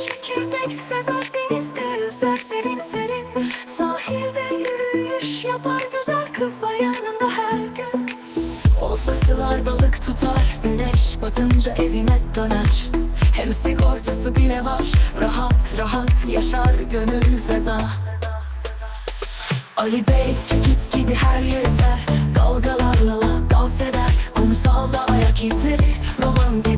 Çekirdek sever denizde yüzer serin serin. Sahilde yürüyüş yapar güzel kızla yanında her gün. Oltasılar balık tutar Güneş batınca evine döner. Hem sigortası bile var Rahat rahat yaşar gönül feza. Ali Bey kekik gibi her yer eser Dalgalarla la dans eder Kumsalda ayak izleri. Roman gibi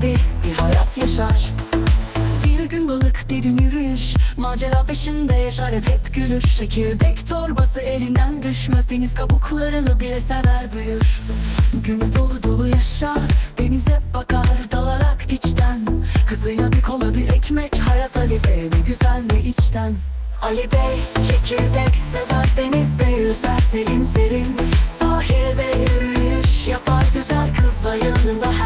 Macera peşinde yaşar hep gülür. Çekirdek torbası elinden düşmez. Deniz kabuklarını bile sever büyür. Günü dolu dolu yaşar Denize bakar dalarak içten. Kızıya bir kola bir ekmek Hayat Ali Bey ne güzel ne içten. Ali Bey çekirdek sever denizde yüzer serin serin. Sahilde yürüyüş yapar güzel kızla yanında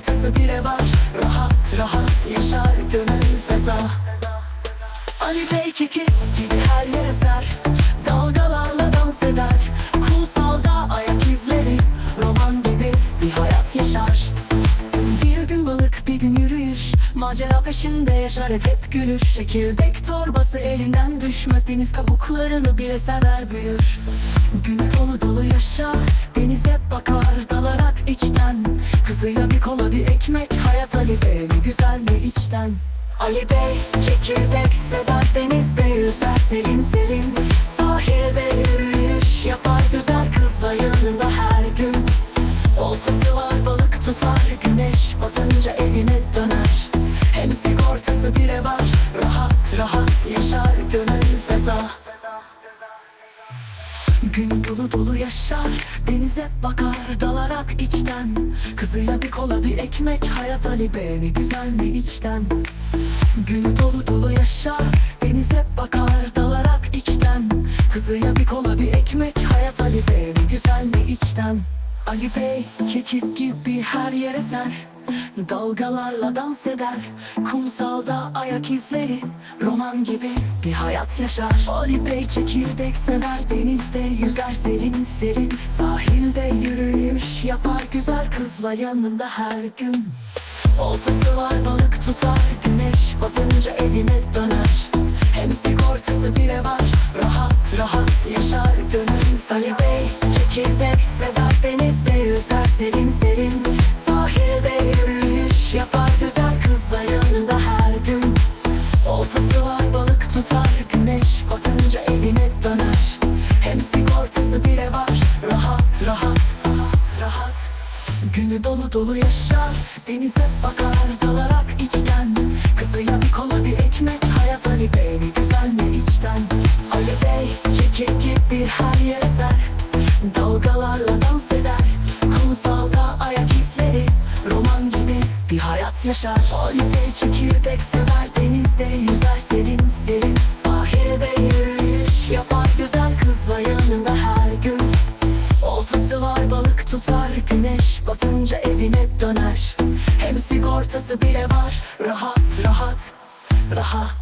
sigortası bile var. Rahat rahat yaşar gönül feza. Ali Bey keki gibi her yer eser Dalgalarla dans eder. Kumsalda ayak izleri. Roman gibi bir hayat yaşar. Bir gün balık bir gün yürüyüş. Macera peşinde yaşar hep hep gülür Çekirdek torbası elinden düşmez. Deniz kabuklarını bile sever büyür. Günü dolu dolu yaşar. Denize bakar içten Ali Bey çekirdek sever denizde yüzer serin serin Sahilde yürüyüş yapar güzel kızla Gün dolu dolu yaşar. Denize bakar dalarak içten. Kızıyla bir kola bir ekmek. Hayat Ali Bey ne güzel ne içten? Gün dolu dolu yaşar. Denize bakar dalarak içten. Kızıyla bir kola bir ekmek. Hayat Ali Bey ne güzel ne içten? Ali Bey kekik gibi her yere ser Dalgalarla dans eder Kumsalda ayak izleri Roman gibi bir hayat yaşar. Ali Bey çekirdek sever Denizde yüzer serin serin. Sahilde yürüyüş yapar Güzel kızla yanında her gün. Oltası var balık tutar Güneş batınca evine döner. Hem sigortası bile var Rahat rahat yaşar gönül. Ali Bey çekirdek sever Denizde yüzer serin serin tutar Güneş batınca evine döner. Hem sigortası bile var. Rahat rahat rahat rahat. Günü dolu dolu yaşar. Denize bakar dalarak içten. Kızıya bir kola bir ekmek. Hayat Ali Bey ne güzel ne içten. Ali Bey kekik gibi her yer eser Dalgalarla dans eder. Kumsalda ayak izleri. Roman gibi bir hayat yaşar. Ali Bey çekirdek sever. Denizde yüzer serin tutar Güneş batınca evine döner. Hem sigortası bile var. Rahat rahat Rahat.